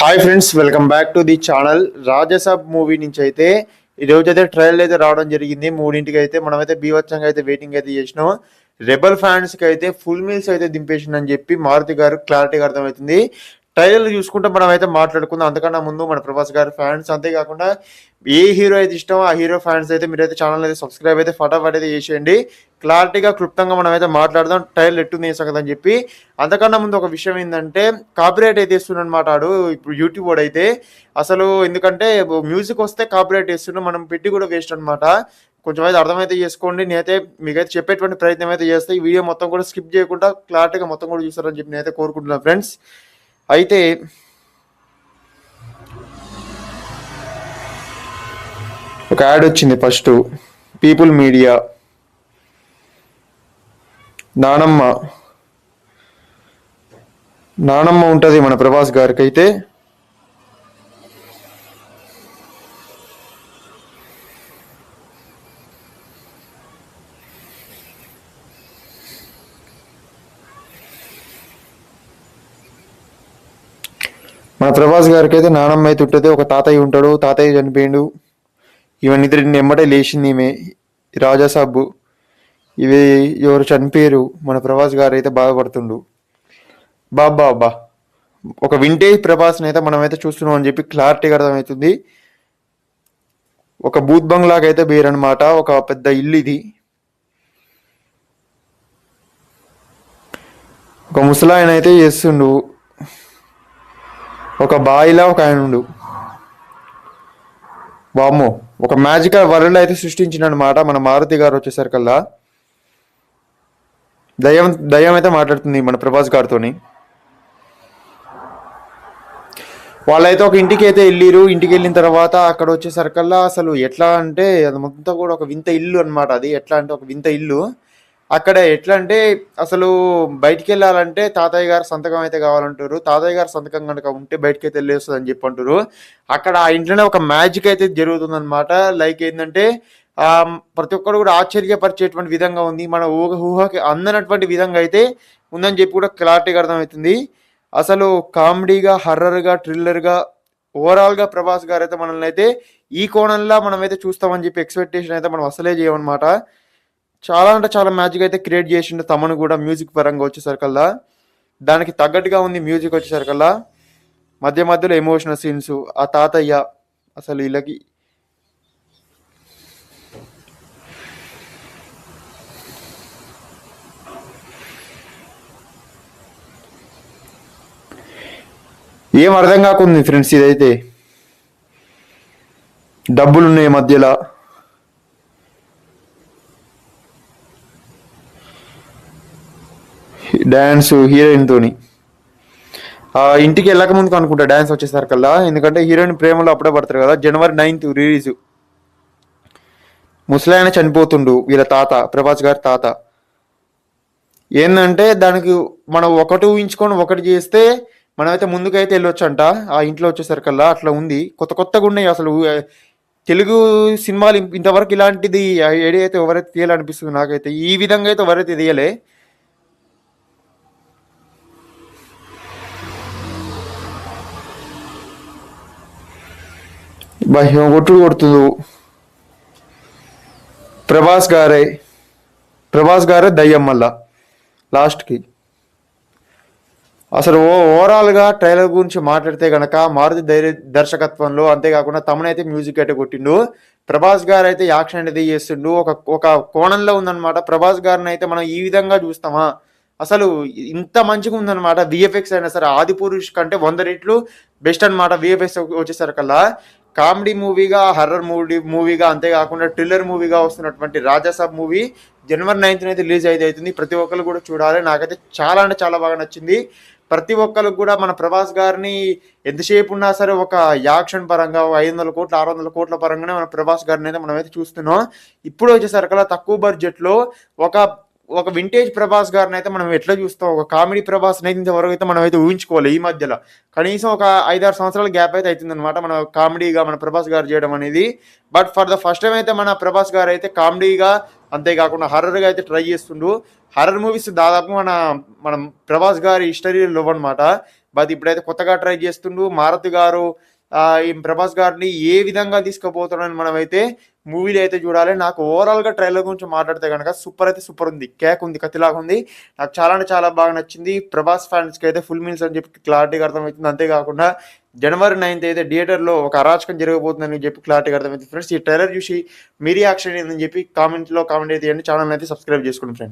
Hi friends welcome back to the channel Raja Saab movie నుంచి అయితే ఈ అయితే ట్రయల్ అయితే రావడం జరిగింది. మూడింటికి అయితే మనమైతే బీవత్సంగా అయితే వెయిటింగ్ అయితే చేసినాం రెబల్ ఫ్యాన్స్కి అయితే ఫుల్ మీల్స్ అయితే దింపేసిందని చెప్పి మారుతి గారు క్లారిటీగా అర్థమవుతుంది. ట్రైలర్ చూసుకుంటే మనం అయితే మాట్లాడుకుందాం. అంతకన్నా ముందు మన ప్రభాస్ గారి ఫ్యాన్స్ అంతేకాకుండా ఏ హీరో అయితే ఇష్టమో ఆ హీరో ఫ్యాన్స్ అయితే మీరైతే ఛానల్ అయితే సబ్స్క్రైబ్ అయితే ఫటాఫట్ అయితే చేసేయండి. క్లారిటీగా క్లుప్తంగా మనం అయితే మాట్లాడదాం. ట్రైలర్ ఎట్టుంది ఏం సంగతి అని చెప్పి. అంతకన్నా ముందు ఒక విషయం ఏంటంటే కాపీరైట్ అయితే ఇస్తున్నాడు అనమాట ఆడు. ఇప్పుడు యూట్యూబ్ వాడు అయితే. అసలు ఎందుకంటే మ్యూజిక్ వస్తే కాపీరైట్ ఇస్తున్నాడు మనం పెట్టి కూడా వేస్ట్ అనమాట కొంచెం అయితే అర్థమైతే చేసుకోండి. నేనైతే మీకైతే చెప్పేటువంటి ప్రయత్నం అయితే చేస్తే ఈ వీడియో మొత్తం కూడా స్కిప్ చేయకుండా క్లారిటీగా మొత్తం కూడా చూస్తారని చెప్పి నేనైతే కోరుకుంటున్నాను ఫ్రెండ్స్. అయితే ఒక యాడ్ వచ్చింది ఫస్ట్. People media. నానమ్మ. నానమ్మ ఉంటుంది మన ప్రభాస్ గారికి అయితే మన ప్రభాస్ గారికి అయితే నానమ్మ అయితే ఉంటుంది ఒక తాతయ్య ఉంటాడు తాతయ్య చనిపోయిండు. ఇవన్నీ ఇద్దరిని ఎమ్మటే లేచింది ఈమె రాజాసాబు ఇవి ఎవరు చనిపోయారు మన ప్రభాస్ గారు అయితే బాధపడుతుండు బాబా అబ్బా ఒక వింటేజ్ ప్రభాస్ని అయితే మనం అయితే చూస్తున్నాం అని చెప్పి క్లారిటీగా అర్థమవుతుంది. ఒక బూత్ బంగ్లాగా అయితే పేరనమాట ఒక పెద్ద ఇల్లు ఇది. ఒక ముసలాయన అయితే చేస్తుండు. ఒక బాయిలా ఒక ఆయన ఉండు. వామ్మో ఒక మ్యాజికల్ వరల్డ్ అయితే సృష్టించినమాట మన మారుతి గారు వచ్చేసరికల్లా. దయ్యం దయ్యం అయితే మాట్లాడుతుంది మన ప్రభాస్ గారితోని. వాళ్ళైతే ఒక ఇంటికి అయితే వెళ్ళిరు ఇంటికి వెళ్ళిన తర్వాత అక్కడ వచ్చేసరికల్లా అసలు ఎట్లా అంటే అది మొత్తం కూడా ఒక వింత ఇల్లు అనమాట అది ఎట్లా అంటే ఒక వింత ఇల్లు. అక్కడ ఎట్లా అంటే అసలు బయటికి వెళ్ళాలంటే తాతయ్య గారు సంతకం అయితే కావాలంటారు. తాతయ్య గారు సంతకం కనుక ఉంటే బయటికి అయితే వెళ్ళేస్తుంది అని చెప్పి అంటారు అక్కడ ఆ ఇంట్లోనే ఒక మ్యాజిక్ అయితే జరుగుతుంది అనమాట లైక్ ఏంటంటే ఆ ప్రతి ఒక్కరు కూడా ఆశ్చర్యపరిచేటువంటి విధంగా ఉంది. మన ఊహ ఊహకి అందనటువంటి విధంగా అయితే ఉందని చెప్పి కూడా క్లారిటీగా అర్థమవుతుంది. అసలు కామెడీగా హర్రర్గా థ్రిల్లర్గా ఓవరాల్గా ప్రభాస్ గారు అయితే మనల్ని అయితే ఈ కోణంలో మనం అయితే చూస్తామని చెప్పి ఎక్స్పెక్టేషన్ అయితే మనం అసలే చేయమన్నమాట. చాలా అంటే చాలా మ్యాజిక్ అయితే క్రియేట్ చేసిండు తమను కూడా మ్యూజిక్ పరంగా వచ్చేసరికల్లా. దానికి తగ్గట్టుగా ఉంది మ్యూజిక్ వచ్చేసరికల్లా. మధ్య మధ్యలో ఎమోషనల్ సీన్స్ ఆ తాతయ్య అసలు వీళ్ళకి ఏం అర్థం కాకుంది ఫ్రెండ్స్ ఇదైతే. డబ్బులు ఉన్నాయి మధ్యలో. డ్యాన్స్ హీరోయిన్తోని. ఆ ఇంటికి వెళ్ళక ముందుకు అనుకుంటా డ్యాన్స్ వచ్చేసరికల్లా. ఎందుకంటే హీరోయిన్ ప్రేమలో అప్పుడే పడతారు కదా. జనవరి నైన్త్ రిలీజ్. ముసలాయన చనిపోతుండు వీళ్ళ తాత ప్రభాస్ గారి తాత. ఏంటంటే దానికి మనం ఒకటి ఊహించుకొని ఒకటి చేస్తే మనమైతే ముందుకైతే వెళ్ళొచ్చు అంట ఆ ఇంట్లో వచ్చేసరికల్లా అట్లా ఉంది. కొత్త కొత్తగా ఉన్నాయి అసలు. తెలుగు సినిమాలు ఇంతవరకు ఇలాంటిది ఐడియా అయితే ఎవరైతే తీయాలనిపిస్తుంది నాకైతే ఈ విధంగా అయితే ఎవరైతే తీయలే. బాహ్యం కొట్టుడు కొడుతుంది. ప్రభాస్ గారే ప్రభాస్ గారే దయ్యం మళ్ళా లాస్ట్కి. అసలు ఓ ఓవరాల్గా ట్రైలర్ గురించి మాట్లాడితే గనక మారుతి ధైర్య దర్శకత్వంలో అంతేకాకుండా తమనైతే మ్యూజిక్ అయితే కొట్టిండు. ప్రభాస్ గారు అయితే యాక్షన్ అనేది చేస్తుండు ఒక ఒక కోణంలో ఉందన్నమాట. ప్రభాస్ గారిని అయితే మనం ఈ విధంగా చూస్తామా? అసలు ఇంత మంచిగా ఉందన్నమాట. విఎఫ్ఎక్స్ అయినా సరే ఆది పురుష్ కంటే వంద రెట్లు బెస్ట్ అన్నమాట. విఎఫ్ఎక్స్ వచ్చేసరికల్లా. కామెడీ మూవీగా హర్రర్ మూవీ మూవీగా అంతేకాకుండా థ్రిల్లర్ మూవీగా వస్తున్నటువంటి రాజాసాబ్ మూవీ జనవరి నైన్త్ అయితే రిలీజ్ అయితే అవుతుంది. ప్రతి ఒక్కరు కూడా చూడాలి. నాకైతే చాలా అంటే చాలా బాగా నచ్చింది. ప్రతి ఒక్కరికి కూడా మన ప్రభాస్ గారిని ఎంతసేపు ఉన్నా సరే ఒక యాక్షన్ పరంగా ఒక ఐదు వందల కోట్ల ఆరు వందల కోట్ల పరంగానే మన ప్రభాస్ గారిని అయితే మనం అయితే చూస్తున్నాం. ఇప్పుడు వచ్చేసరికల్లా తక్కువ బడ్జెట్లో ఒక ఒక వింటేజ్ ప్రభాస్ గారిని అయితే మనం ఎట్లా చూస్తాం? ఒక కామెడీ ప్రభాస్ అయితే ఇంతవరకు అయితే మనం అయితే ఊహించుకోవాలి ఈ మధ్యలో. కనీసం ఒక ఐదారు సంవత్సరాల గ్యాప్ అయితే అవుతుంది అనమాట మన కామెడీగా మన ప్రభాస్ గారు చేయడం అనేది. But for the first time అయితే మన ప్రభాస్ గారు అయితే కామెడీగా అంతేకాకుండా హర్రర్గా అయితే ట్రై చేస్తుండు. హర్రర్ మూవీస్ దాదాపు మన మనం ప్రభాస్ గారి హిస్టరీలో అనమాట బట్ ఇప్పుడైతే కొత్తగా ట్రై చేస్తుండు. మారుతి గారు ప్రభాస్ గారిని ఏ విధంగా తీసుకుపోతాడని మనమైతే మూవీలో అయితే చూడాలి. నాకు ఓవరాల్గా ట్రైలర్ గురించి మాట్లాడితే కనుక సూపర్ అయితే సూపర్ ఉంది. కేక్ ఉంది కత్తిలాగా ఉంది. నాకు చాలా అంటే చాలా బాగా నచ్చింది. ప్రభాస్ ఫ్యాన్స్కి అయితే ఫుల్ మీల్స్ అని చెప్పి క్లారిటీగా అర్థమవుతుంది. అంతేకాకుండా జనవరి నైన్త్ అయితే థియేటర్లో ఒక అరాచకం జరగబోతుందని చెప్పి క్లారిటీగా అర్థమవుతుంది. ఫ్రెండ్స్ ఈ ట్రైలర్ చూసి మీ రియాక్షన్ ఏందని చెప్పి కామెంట్లో కామెంట్ అయితే ఛానల్ అయితే సబ్స్క్రైబ్ చేసుకోండి ఫ్రెండ్స్